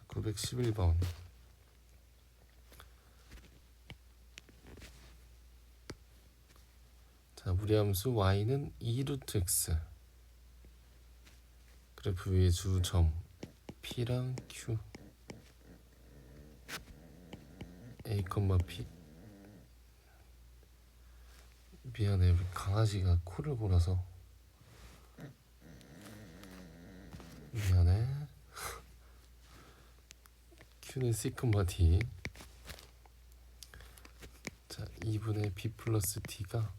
자, 911번. 자, 무리함수 y는 2루트 x. 그래프 위에 주점 p랑 q. a, p. 미안해, 강아지가 코를 골아서. 미안해. Q는 c, d. 자, 2분의 b 플러스 d가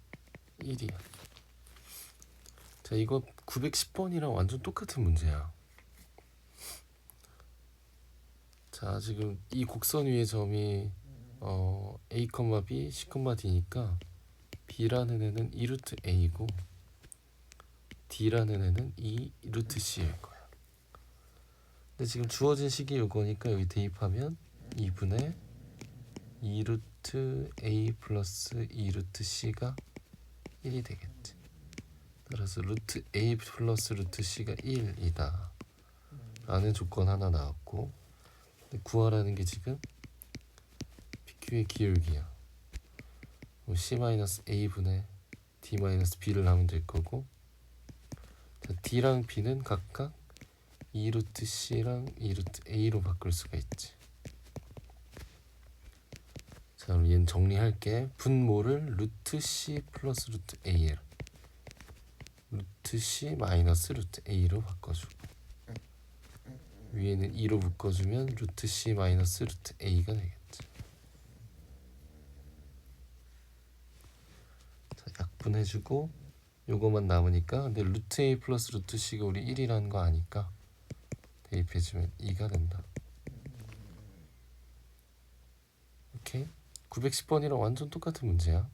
1이야. 자, 이거 910번이랑 완전 똑같은 문제야. 자, 지금 이 곡선 위의 점이 어, a, b, c, d니까 b라는 애는 2루트 a고 d라는 애는 2루트 c일 거야. 근데 지금 주어진 식이 요거니까 여기 대입하면 2분의 2루트 a 플러스 2루트 c가 1이 되겠지. 따라서 루트 a 플러스 루트 c가 1이다. 라는 조건 하나 나왔고 구하라는 게 지금 PQ의 기울기야. 뭐 c 마이너스 a 분의 d 마이너스 b를 하면 될 거고 자, d랑 b는 각각 2루트 c랑 2루트 a로 바꿀 수가 있지. 자, 그럼 얘는 정리할게. 분모를 루트 c 플러스 루트 a를 루트 c 마이너스 루트 a로 바꿔주고 위에는 2로 묶어주면 루트 c 마이너스 루트 a가 되겠지. 자, 약분해주고 요거만 남으니까 근데 루트 a 플러스 루트 c가 우리 1이라는 거 아니까 대입해주면 2가 된다. 오케이? 910번이랑 완전 똑같은 문제야.